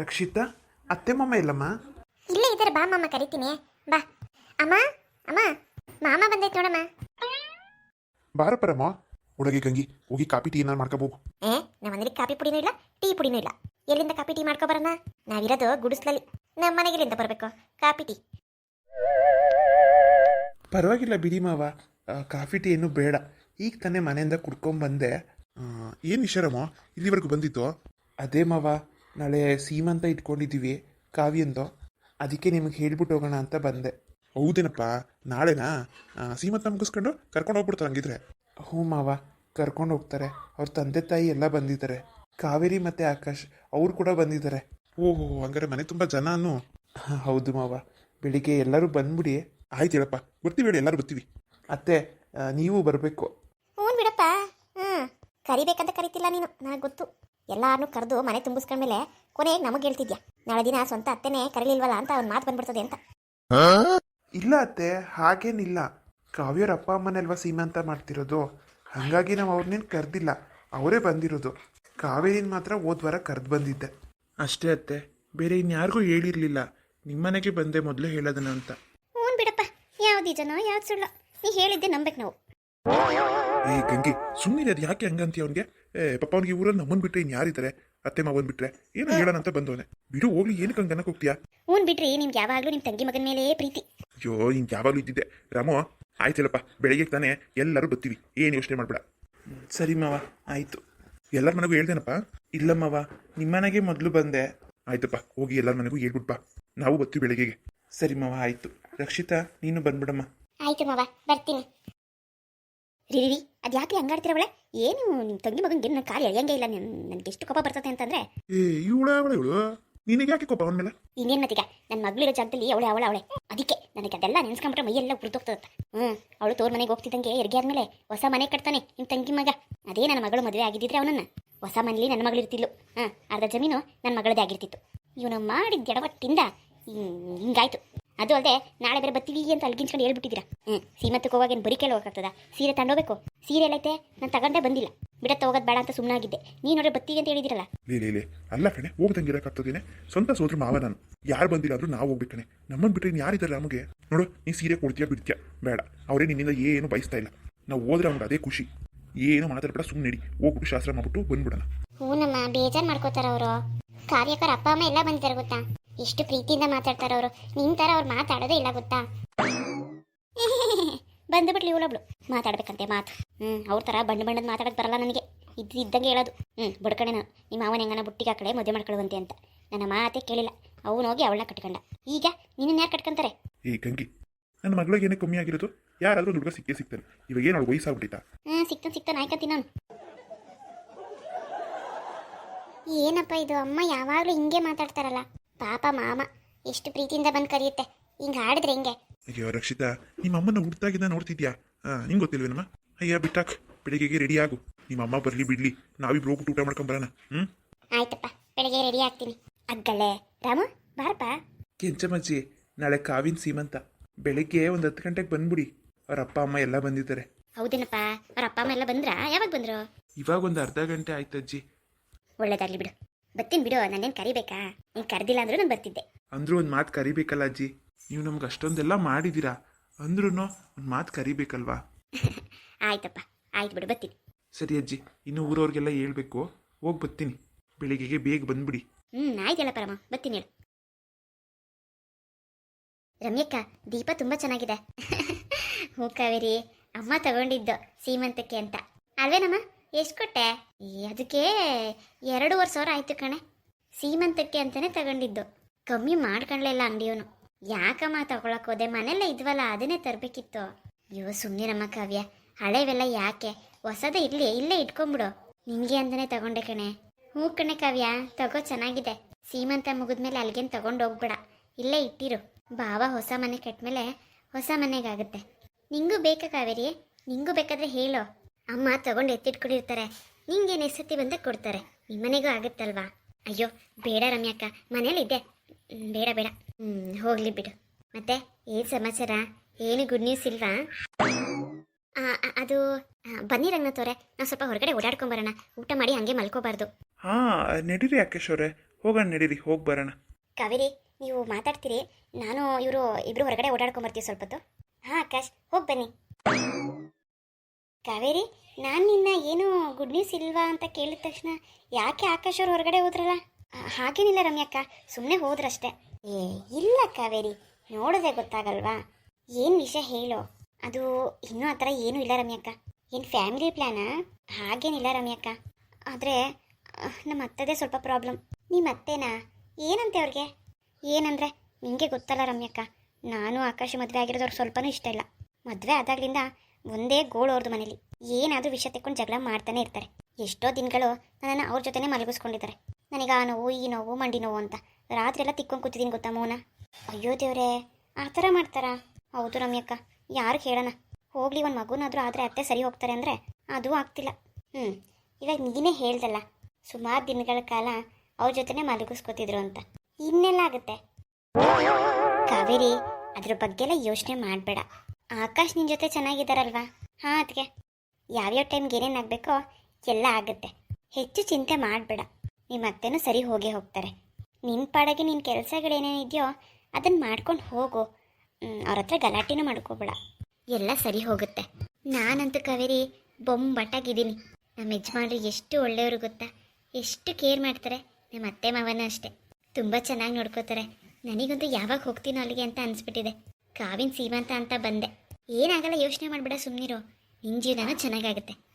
ರಕ್ಷಿತಾ ಅತ್ತೆ ಮಾಮ ಇಲ್ಲಮ್ಮ? ಇಲ್ಲೇ ಇದ್ದಾರೆ ಬಾ ಮಾಮ ಕರಿತೀನಿ. ಬಾ. ಅಮ್ಮ ಅಮ್ಮ ಮಾಮ ಬಂದೈತೆ ನೋಡಮ್ಮ. ಬಾರಪ್ಪರಮ್ಮ ಒಳಗೆ ಗಂಗಿ ಹೋಗಿ ಕಾಪಿ ಟೀ ಏನಾರು ಮಾಡ್ಕೋಬೇಕು ಏ ನಮ್ಮ ಮನೇಲಿ ಕಾಫಿ ಪುಡಿನೂ ಇಲ್ಲ ಟೀ ಪುಡಿನೂ ಇಲ್ಲ. ಎಲ್ಲಿಂದ ಕಾಫಿ ಟೀ ಮಾಡ್ಕೊ ಬರೋಣ? ನಾವಿರೋದು ಗುಡಿಸ್ಲಲ್ಲಿ. ನಮ್ಮ ಮನೆಗೆ ಎಲ್ಲಿಂದ ಬರಬೇಕು? Coffee tea. ಪರವಾಗಿಲ್ಲ ಬಿಡಿ ಮಾವ. ಆ, ಕಾಫಿ ಟೀ ಏನು ಬೇಡ. ಈಗ ತಾನೇ ಮನೆಯಿಂದ ಕುಡ್ಕೊಂಬಂದೆ. ಏನು ಇಶಾರಮ್ಮ ಇಲ್ಲಿವರೆಗೂ ಬಂದಿತ್ತು ಅದೇ ಮಾವ. ನಾಳೆ ಸೀಮಂತ ಇಟ್ಕೊಂಡಿದ್ದೀವಿ ಕಾವ್ಯಂದು. ಅದಕ್ಕೆ ನಿಮಗೆ ಹೇಳ್ಬಿಟ್ಟು ಹೋಗೋಣ ಅಂತ ಬಂದೆ. ಹೌದೇನಪ್ಪ ನಾಳೆನಾ? ಸೀಮಂತ ಮುಗಿಸ್ಕೊಂಡು ಕರ್ಕೊಂಡು ಹೋಗ್ಬಿಡ್ತಾರೆ ಹಂಗಿದ್ರೆ. ಹ್ಞೂ ಮಾವ ಕರ್ಕೊಂಡು ಹೋಗ್ತಾರೆ. ಅವ್ರ ತಂದೆ ತಾಯಿ ಎಲ್ಲ ಬಂದಿದ್ದಾರೆ. ಕಾವೇರಿ ಮತ್ತೆ ಆಕಾಶ್ ಅವ್ರು ಕೂಡ ಬಂದಿದ್ದಾರೆ. ಓಹೋ ಹಂಗಾರೆ ಮನೆ ತುಂಬ ಜನನು. ಹೌದು ಮಾವ. ಬೆಳಿಗ್ಗೆ ಎಲ್ಲರೂ ಬಂದ್ಬಿಡಿ. ಆಯ್ತು ಹೇಳಪ್ಪ ಬರ್ತೀವಿ ಹೇಳಿ ಎಲ್ಲರೂ ಬರ್ತೀವಿ. ಅತ್ತೆ ನೀವು ಬರಬೇಕು. ಹ್ಞೂ ಬಿಡಪ್ಪ. ಹ್ಞೂ ಕರಿಬೇಕಂತ ಕರಿತಿಲ್ಲ ನೀನು ನನಗೆ ಗೊತ್ತು. ಎಲ್ಲಾರನ್ನೂ ಕರೆದು ಮನೆ ತುಂಬಿಸ್ಕೊಂಡ್ಮೇಲೆ ಕೊನೆಗೆ ನಮಗೆ ಹೇಳ್ತಿದ್ಯಾ? ನಾಳೆ ದಿನ ಸ್ವಂತ ಅತ್ತೆನೇ ಕರೀಲಿಲ್ವಲ್ಲ ಅಂತ ಅವ್ನ ಮಾತು ಬಂದ್ಬಿಡ್ತದೆ ಅಂತ. ಇಲ್ಲ ಅತ್ತೆ ಹಾಗೇನಿಲ್ಲ. ಕಾವ್ಯರ ಅಪ್ಪ ಅಮ್ಮನಲ್ವಾ ಸೀಮಂತ ಮಾಡ್ತಿರೋದು. ಹಾಗಾಗಿ ನಾವು ಅವ್ರನ್ನೇನು ಕರೆದಿಲ್ಲ. ಅವರೇ ಬಂದಿರೋದು. ಕಾವೇರಿನ ಮಾತ್ರ ಹೋದ್ವಾರ ಕರೆದು ಬಂದಿದ್ದೆ. ಅಷ್ಟೇ ಅತ್ತೆ. ಬೇರೆ ಇನ್ಯಾರಿಗೂ ಹೇಳಿರ್ಲಿಲ್ಲ. ನಿಮ್ಮನೆಗೆ ಬಂದೆ ಮೊದಲು ಹೇಳೋದನ್ನ ಅಂತ. ಹ್ಞೂ ಬಿಡಪ್ಪ. ಯಾವ್ದು ಜನ ಯಾವ್ದು ಸುಳ್ಳು. ನೀ ಹೇಳಿದ್ದೆ ನಂಬೇಕು ನಾವು. ಏ ಗಂಗೆ ಸುಮ್ಮನೆ ಅದು ಯಾಕೆ ಹಂಗಂತೀಯ ಅವನಿಗೆ? ಏ ಪಾಪ ಅವನಿಗೆ ಊರಲ್ಲಿ ನಮ್ಮನ್ ಬಿಟ್ರೆ ಇನ್ ಯಾರಿದ್ದಾರೆ? ಅತ್ತೆ ಮಾವನ್ ಬಿಟ್ರೆ? ಏನೋ ಹೇಳೋಣ ಅಂತ ಬಂದವನೆ. ಬಿಡು ಹೋಗ್ಲಿ ಏನು ಕಂಗನಕ್ ಹೋಗ್ತೀಯಾ? ಹ್ಞೂ ಬಿಟ್ರಿ ನಿಮ್ಗೆ ಯಾವಾಗಲೂ ನಿಮ್ಮ ತಂಗಿ ಮಗನ ಮೇಲೆ ಪ್ರೀತಿ. ಅಯ್ಯೋ ಹಿಂಗೆ ಯಾವಾಗಲೂ ಇದ್ದಿದ್ದೆ. ರಾಮೋ ಆಯ್ತಲ್ಲಪ್ಪ ಬೆಳಿಗ್ಗೆ ತಾನೇ ಎಲ್ಲರೂ ಬರ್ತೀವಿ. ಏನು ಯೋಚನೆ ಮಾಡ್ಬೇಡ. ಸರಿ ಮಾವ ಆಯ್ತು. ಎಲ್ಲರ ಮನೆಗೂ ಹೇಳ್ದೇನಪ್ಪ? ಇಲ್ಲ ಮಾವ ನಿಮ್ಮನೆಗೆ ಮೊದಲು ಬಂದೆ. ಆಯ್ತಪ್ಪ ಹೋಗಿ ಎಲ್ಲರ ಮನೆಗೂ ಹೇಳ್ಬಿಟ್ ಬಾ. ನಾವು ಬರ್ತೀವಿ ಬೆಳಗ್ಗೆಗೆ. ಸರಿ ಮಾವ ಆಯ್ತು. ರಕ್ಷಿತಾ ನೀನು ಬಂದ್ಬಿಡಮ್ಮ. ಆಯ್ತು ಮಾವ ಬರ್ತೀನಿ. ರೀ ರೀ ಅದು ಯಾಕೆ ಹಂಗಾಡ್ತಿರವಳೆ? ಏನು ನಿಮ್ ತಂಗಿ ಮಗನಿಗೆ ನನ್ನ ಕಾಲು ಎಳೆಯಂಗೆ ಇಲ್ಲ ನನಗೆ ಎಷ್ಟು ಕೋಪ ಬರ್ತದೆ ಅಂತಂದ್ರೆ? ಏ ಇವಳ ಅವಳ ಇವಳು? ನಿನಗೆ ಯಾಕೆ ಕೋಪ ಅವನ ಮೇಲೆ? ಇನ್ನೇನು ಮತ್ತೀಗ? ನನ್ನ ಮಗಳಿರೋ ಜಾಗದಲ್ಲಿ ಅವಳೆ ಅವಳ ಅವಳೆ. ಅದಕ್ಕೆ ನನಗೆ ಅದೆಲ್ಲ ನೆನ್ಸ್ಕೊಂಬಿಟ್ರೆ ಮೈಯೆಲ್ಲ ಹೋಗ್ತದ ಹ್ಮ್ ಅವಳು ತೋರ್ ಮನೆಗೆ ಹೋಗ್ತಿದ್ದಂಗೆ ಎರಿಗೆ ಆದ್ಮೇಲೆ ಹೊಸ ಮನೆ ಕಟ್ತಾನೆ ನಿಮ್ ತಂಗಿ ಮಗ. ಅದೇ ನನ್ನ ಮಗಳು ಮದುವೆ ಆಗಿದ್ದಿದ್ರೆ ಅವನನ್ನ. ಹೊಸ ಮನೇಲಿ ನನ್ನ ಮಗಳು ಇರ್ತಿದ್ಲು. ಹಾಂ ಅರ್ಧ ಜಮೀನು ನನ್ನ ಮಗಳದೇ ಆಗಿರ್ತಿತ್ತು. ಇವನು ಮಾಡಿದ ಎಡವಟ್ಟಿಂದ ಹಿಂಗ್- ಹಿಂಗಾಯ್ತು. ಅದು ಅಲ್ಲದೆ ನಾಳೆ ಬೇರೆ ಬತ್ತೀವಿ ಅಂತ ಅಲ್ಗಿಂಚ್ಕೊಂಡು ಹೇಳ್ಬಿಟ್ಟಿದ್ದೀರಾ? ಹ್ಞೂ ಸೀಮಂತಕ್ಕೆ ಹೋಗಾಗ ಏನು ಬರೀ ಹೋಗ್ತದ ಸೀರೆ ತಗೊಂಡೋಗ್ಬೇಕು. ಸೀರೆ ಎಲ್ಲೈತೆ ನಾನು ತಗೊಂಡೇ ಬಂದಿಲ್ಲ. ಬಿಡ ಹೋಗೋದು ಬೇಡ ಅಂತ ಸುಮ್ಮನಾಗಿದ್ದೆ ನೀನು ನೋಡ್ರೆ ಬತ್ತೀವಿ ಅಂತ ಹೇಳಿದಿರಲ್ಲ ಲೇ ಲೇ ಲೇ ಅಲ್ಲ ಕಣೆ ಹೋಗ್ದಂಗಿರಕ್ಕಾಗ್ತದೇನೆ ಸ್ವಂತ ಸೋದ್ರ ಮಾವ ನಾನು. ಯಾರು ಬಂದಿಲ್ಲ ಆದ್ರೂ ನಾವು ಹೋಗ್ಬೇಕು ಕಣೆ. ನಮ್ಮನ್ನು ಬಿಟ್ಟರೆ ಇನ್ನು ಯಾರಿದ್ದಾರೆ ನಮಗೆ? ನೋಡು ನೀ ಸೀರೆ ಕೊಡ್ತೀಯಾ ಬಿಡ್ತೀಯ? ಬೇಡ. ಅವರೇ ನಿನ್ನಿಂದ ಏನು ಬಯಸ್ತಾ ಇಲ್ಲ. ನಾವು ಹೋದ್ರೆ ಅವ್ನಿಗೆ ಅದೇ ಖುಷಿ. ಏನು ಮಾತಾಡ್ಬೇಡ ಸುಮ್ಮನೆ ನಡಿ ಹೋಗ್ಬಿಟ್ಟು ಶಾಸ್ತ್ರ ಮಾಡ್ಬಿಟ್ಟು ಬಂದ್ಬಿಡೋಣ. ಹ್ಞೂನಮ್ಮ ಬೇಜಾರು ಮಾಡ್ಕೋತಾರ ಅವರು. ಕಾರ್ಯಕರ ಅಪ್ಪ ಅಮ್ಮ ಎಲ್ಲ ಬಂದಿದ್ದಾರೆ ಗೊತ್ತಾ? ಎಷ್ಟು ಪ್ರೀತಿಯಿಂದ ಮಾತಾಡ್ತಾರ ಅವರು? ನಿನ್ ತರ ಅವ್ರು ಮಾತಾಡೋದೇ ಇಲ್ಲ ಗೊತ್ತಾ? ಬಂದ್ಬಿಟ್ಲಿ ಇವಳೊಬ್ಳು. ಮಾತಾಡ್ಬೇಕಂತೆ ಮಾತು. ಹ್ಮ್ ಅವ್ರ ಥರ ಬಣ್ಣ ಬಣ್ಣದ ಮಾತಾಡಕ್ಕೆ ಬರಲ್ಲ ನನಗೆ. ಇದ್ ಇದ್ದಂಗೆ ಹೇಳೋದು. ಹ್ಮ್ ಬಡ್ಕಣೆ ನಾನು. ನಿಮ್ಮ ಮಾವನ ಹೆಂಗನ ಬುಟ್ಟಿಗೆ ಕಡೆ ಮದುವೆ ಮಾಡ್ಕೊಳ್ಳುವಂತೆ ಅಂತ. ನನ್ನ ಮಾತೇ ಕೇಳಿಲ್ಲ. ಅವನು ಹೋಗಿ ಅವಳನ್ನ ಕಟ್ಕೊಂಡ. ಈಗ ನಿನ್ನ ಯಾರು ಕಟ್ಕೊಂತಾರೆ? ಏ ಗಂಗಿ ನನ್ನ ಮಗಳಿಗೆ ಏನೇ ಕಮ್ಮಿ ಆಗಿರೋದು? ಯಾರಾದ್ರೂ ಹುಡುಗ ಸಿಕ್ಕೇ ಸಿಗ್ತಾನೆ ಇವಾಗ ಏನು ಅವಳು ವಯಸ್ಸಾಗ್ಬಿಟ್ಟಿತ್ತ ಹ್ಞೂ ಸಿಕ್ತಾನೆ ಸಿಕ್ತಾನೆ ಆಯ್ಕಂತೀನಿ ನಾನು. ಏನಪ್ಪ ಇದು? ಅಮ್ಮ ಯಾವಾಗಲೂ ಹಿಂಗೆ ಮಾತಾಡ್ತಾರಲ್ಲ. ಪಾಪ ಮಾಮ ಎಷ್ಟು ಪ್ರೀತಿಯಿಂದ ಬಂದು ಕರೆಯುತ್ತೆ. ಹಿಂಗೆ ಆಡಿದ್ರೆ ಹೆಂಗೆ? ಅಯ್ಯೋ ರಕ್ಷಿತಾ ನಿಮ್ಮ ಅಮ್ಮನ ಹುಡ್ತಾಗಿದ್ದ ನೋಡ್ತಿದ್ಯಾ? ನಿಂಗೆ ಗೊತ್ತಿಲ್ವೇನಮ್ಮ? ಅಯ್ಯ ಬಿಟ್ಟಾಕ್ ಬೆಳಿಗ್ಗೆಗೆ ರೆಡಿ ಆಗು. ನಿಮ್ಮ ಅಮ್ಮ ಬರಲಿ ಬಿಡ್ಲಿ ನಾವಿಬ್ರು ಹೋಗ್ಬಿಟ್ಟು ಊಟ ಮಾಡ್ಕೊಂಡ್ ಬರೋಣ ಹ್ಞೂ ಆಯ್ತಪ್ಪ ಬೆಳಿಗ್ಗೆ ರೆಡಿ ಆಗ್ತೀನಿ. ಅಗ್ಗಲೇ ರಾಮು ಬಾರಪ್ಪ. ಕೆಂಚಮ್ಮಜ್ಜಿ ನಾಳೆ ಕಾವಿನ ಸೀಮಂತ. ಬೆಳಿಗ್ಗೆ ಒಂದು ಹತ್ತು ಗಂಟೆಗೆ ಬಂದ್ಬಿಡಿ. ಅವ್ರ ಅಪ್ಪ ಅಮ್ಮ ಎಲ್ಲ ಬಂದಿದ್ದಾರೆ. ಹೌದೇನಪ್ಪ ಅವ್ರ ಅಪ್ಪ ಅಮ್ಮ ಎಲ್ಲ ಬಂದ್ರಾ? ಯಾವಾಗ ಬಂದ್ರು? ಇವಾಗ ಒಂದು ಅರ್ಧ ಗಂಟೆ ಆಯ್ತು ಅಜ್ಜಿ ಒಳ್ಳೇದಾಗ್ಲಿ ಬಿಡು. ಬರ್ತೀನಿ ಬಿಡು ನಾನೇನು ಕರಿಬೇಕಾ? ನೀನು ಕರೆದಿಲ್ಲ ಅಂದ್ರೂ ನಾನು ಬರ್ತಿದ್ದೆ. ಅಂದ್ರೂ ಒಂದು ಮಾತು ಕರಿಬೇಕಲ್ಲ ಅಜ್ಜಿ. ನೀವು ನಮ್ಗೆ ಅಷ್ಟೊಂದೆಲ್ಲ ಮಾಡಿದ್ದೀರಾ ಅಂದ್ರೂ ಒಂದು ಮಾತು ಕರಿಬೇಕಲ್ವಾ? ಆಯ್ತಪ್ಪ ಆಯ್ತು ಬಿಡು ಬರ್ತೀನಿ. ಸರಿ ಅಜ್ಜಿ ಇನ್ನು ಊರವ್ರಿಗೆಲ್ಲ ಹೇಳ್ಬೇಕು. ಹೋಗಿ ಬರ್ತೀನಿ. ಬೆಳಿಗ್ಗೆಗೆ ಬೇಗ ಬಂದ್ಬಿಡಿ. ಹ್ಞೂ ಆಯ್ತಲ್ಲ ಪರಮ ಬರ್ತೀನಿ ಹೇಳು. ರಮ್ಯಕ್ಕ ದೀಪ ತುಂಬ ಚೆನ್ನಾಗಿದೆ. ಹ್ಞೂ ಕಾವೇರಿ ಅಮ್ಮ ತಗೊಂಡಿದ್ದು ಸೀಮಂತಕ್ಕೆ ಅಂತ. ಅಲ್ವೇನಮ್ಮ? ಎಷ್ಟು ಕೊಟ್ಟೆ? ಅದಕ್ಕೆ ಎರಡೂವರೆ ಸಾವಿರ ಆಯ್ತು ಕಣೆ. ಸೀಮಂತಕ್ಕೆ ಅಂತಾನೆ ತಗೊಂಡಿದ್ದು. ಕಮ್ಮಿ ಮಾಡ್ಕೊಂಡ್ಲಿಲ್ಲ ಅಂಗಡಿಯವನು. ಯಾಕಮ್ಮ ತಗೊಳಕ್ ಹೋದೆ? ಮನೆಯಲ್ಲೇ ಇದ್ವಲ್ಲ, ಅದನ್ನೇ ತರಬೇಕಿತ್ತು. ಅಯ್ಯೋ ಸುಮ್ಮನಿರಮ್ಮ ಕಾವ್ಯ. ಹಳೆವೆಲ್ಲ ಯಾಕೆ? ಹೊಸದೇ ಇರಲಿ, ಇಲ್ಲೇ ಇಟ್ಕೊಂಬಿಡು. ನಿನಗೆ ಅಂತಾನೆ ತಗೊಂಡೆ ಕಣೆ. ಹ್ಞೂ ಕಣೆ ಕಾವ್ಯ, ತಗೋ, ಚೆನ್ನಾಗಿದೆ. ಸೀಮಂತ ಮುಗಿದ್ಮೇಲೆ ಅಲ್ಲಿಗೇನು ತಗೊಂಡು ಹೋಗ್ಬೇಡ. ಇಲ್ಲೇ ಇಟ್ಟಿರು. ಬಾವ ಹೊಸ ಮನೆ ಕಟ್ಮೇಲೆ ಹೊಸ ಮನೆಗಾಗುತ್ತೆ. ನಿಂಗೂ ಬೇಕಾ ಕಾವೇರಿ? ನಿಂಗೂ ಬೇಕಾದ್ರೆ ಹೇಳು. ಅಮ್ಮ ತಗೊಂಡು ಎತ್ತಿಟ್ಕೊಂಡಿರ್ತಾರೆ. ನಿಂಗೆ ನೆಸತಿ ಬಂದ ಕೊಡ್ತಾರೆ. ನಿಮ್ಮನೆಗೂ ಆಗುತ್ತಲ್ವಾ? ಅಯ್ಯೋ ಬೇಡ ರಮ್ಯಕ್ಕ ಮನೇಲಿದ್ದೆ ಬೇಡ ಬೇಡ. ಹ್ಞೂ ಹೋಗ್ಲಿ ಬಿಡು. ಮತ್ತೆ ಏನು ಸಮಾಚಾರ? ಏನು ಗುಡ್ ನ್ಯೂಸ್ ಇಲ್ವಾ? ಅದು ಬನ್ನಿ ರಂಗ ಅವರೇ ನಾವು ಸ್ವಲ್ಪ ಹೊರಗಡೆ ಓಡಾಡ್ಕೊಂಬರೋಣ ಊಟ ಮಾಡಿ ಹಂಗೆ ಮಲ್ಕೋಬಾರ್ದು. ಹಾ ನಡೀರಿ ಯಾಕೇಶ್ ಅವರೇ. ಹೋಗೋಣ ನಡೀರಿ ಹೋಗಿ ಬರೋಣ. ಕಾವೇರಿ ನೀವು ಮಾತಾಡ್ತೀರಿ? ನಾನು ಇವರು ಇಬ್ರು ಹೊರಗಡೆ ಓಡಾಡ್ಕೊಂಬರ್ತೀವಿ ಸ್ವಲ್ಪ ಹೊತ್ತು ಹಾಂ ಆಕಾಶ್ ಹೋಗಿ ಬನ್ನಿ. ಕಾವೇರಿ, ನಾನು ನಿನ್ನ ಏನು ಗುಡ್ ನ್ಯೂಸ್ ಇಲ್ವಾ ಅಂತ ಕೇಳಿದ ತಕ್ಷಣ ಯಾಕೆ ಆಕಾಶ್ ಅವ್ರು ಹೊರಗಡೆ ಹೋದ್ರಲ್ಲ? ಹಾಗೇನಿಲ್ಲ ರಮ್ಯಕ್ಕ ಸುಮ್ಮನೆ ಹೋದ್ರಷ್ಟೇ. ಏ, ಇಲ್ಲ ಕಾವೇರಿ, ನೋಡೋದೇ ಗೊತ್ತಾಗಲ್ವಾ? ಏನು ವಿಷಯ ಹೇಳು. ಅದು ಇನ್ನೂ ಆ ಥರ ಏನೂ ಇಲ್ಲ ರಮ್ಯಕ್ಕ. ಏನು ಫ್ಯಾಮಿಲಿ ಪ್ಲ್ಯಾನಾ ಹಾಗೇನಿಲ್ಲ ರಮ್ಯಕ್ಕ. ಆದರೆ ನಮ್ಮ ಅತ್ತದೇ ಸ್ವಲ್ಪ ಪ್ರಾಬ್ಲಮ್ ನಿಮ್ಮ ಅತ್ತೆನಾ? ಏನಂತೆ ಅವ್ರಿಗೆ? ಏನಂದರೆ ನಿಮಗೆ ಗೊತ್ತಲ್ಲ ರಮ್ಯಕ್ಕ, ನಾನು ಆಕಾಶ ಮದುವೆ ಆಗಿರೋದವ್ರು ಸ್ವಲ್ಪನೂ ಇಷ್ಟ ಇಲ್ಲ. ಮದುವೆ ಆದಾಗ್ಲಿಂದ ಒಂದೇ ಗೋಳು ಅವ್ರದ್ದು ಮನೇಲಿ. ಏನಾದರೂ ವಿಷಯ ತೆಕ್ಕೊಂಡು ಜಗಳ ಮಾಡ್ತಾನೆ ಇರ್ತಾರೆ. ಎಷ್ಟೋ ದಿನಗಳು ನನ್ನನ್ನು ಅವ್ರ ಜೊತೆನೆ ಮಲಗಿಸ್ಕೊಂಡಿದ್ದಾರೆ. ನನಗೆ ಆ ನೋವು, ಈ ನೋವು, ಮಂಡಿ ನೋವು ಅಂತ ರಾತ್ರಿ ಎಲ್ಲ ತಿಕ್ಕೊಂಡು ಕೂತಿದ್ದೀನಿ ಗೊತ್ತಾ ಮೋನ? ಅಯ್ಯೋ ದೇವರೇ, ಆ ಥರ ಮಾಡ್ತಾರಾ? ಹೌದು ರಮ್ಯಕ್ಕ, ಯಾರು ಹೇಳೋಣ ಹೋಗ್ಲಿ, ಒಂದು ಮಗುನಾದರೂ ಆದರೆ ಅತ್ತೆ ಸರಿ ಹೋಗ್ತಾರೆ ಅಂದರೆ ಅದು ಆಗ್ತಿಲ್ಲ. ಹ್ಞೂ ಇವಾಗ ನೀನೇ ಹೇಳ್ದಲ್ಲ, ಸುಮಾರು ದಿನಗಳ ಕಾಲ ಅವ್ರ ಜೊತೆನೆ ಮಲಗಿಸ್ಕೊತಿದ್ರು ಅಂತ. ಇನ್ನೆಲ್ಲ ಆಗುತ್ತೆ? ಕಾವೇರಿ, ಅದ್ರ ಬಗ್ಗೆ ಎಲ್ಲ ಯೋಚನೆ ಮಾಡಬೇಡ. ಆಕಾಶ್ ನಿನ್ನ ಜೊತೆ ಚೆನ್ನಾಗಿದ್ದಾರಲ್ವಾ? ಹಾಂ ಅದಕ್ಕೆ ಯಾವ್ಯಾವ ಟೈಮ್ಗೆ ಏನೇನು ಆಗಬೇಕೋ ಎಲ್ಲ ಆಗುತ್ತೆ. ಹೆಚ್ಚು ಚಿಂತೆ ಮಾಡಬೇಡ. ನಿಮ್ಮ ಅತ್ತೆನೂ ಸರಿ ಹೋಗೇ ಹೋಗ್ತಾರೆ. ನಿನ್ನ ಪಾಡಗೆ ನಿನ್ನ ಕೆಲಸಗಳೇನೇನಿದೆಯೋ ಅದನ್ನು ಮಾಡ್ಕೊಂಡು ಹೋಗು. ಅವ್ರ ಹತ್ರ ಗಲಾಟೆನೂ ಮಾಡ್ಕೋಬೇಡ. ಎಲ್ಲ ಸರಿ ಹೋಗುತ್ತೆ. ನಾನಂತೂ ಕವೇರಿ ಬೊಂಬಟಾಗಿದ್ದೀನಿ. ನಮ್ಮ ಯಜಮಾನ್ರು ಎಷ್ಟು ಒಳ್ಳೆಯವರು ಗೊತ್ತಾ? ಎಷ್ಟು ಕೇರ್ ಮಾಡ್ತಾರೆ. ನಮ್ಮ ಅತ್ತೆ ಮಾವನ ಅಷ್ಟೇ. ತುಂಬ ಚೆನ್ನಾಗಿ ನೋಡ್ಕೋತಾರೆ. ನನಗಂತೂ ಯಾವಾಗ ಹೋಗ್ತೀನೋ ಅಲ್ಲಿಗೆ ಅಂತ ಅನಿಸ್ಬಿಟ್ಟಿದೆ. ಕಾವಿನ ಸೀಮಂತ ಅಂತ ಬಂದೆ. ಏನಾಗಲ್ಲ ಯೋಚನೆ ಮಾಡಬೇಡ ಸುಮ್ಮನಿರೋ ನಿನ್ನ ಜೀವನನೂ ಚೆನ್ನಾಗಾಗುತ್ತೆ.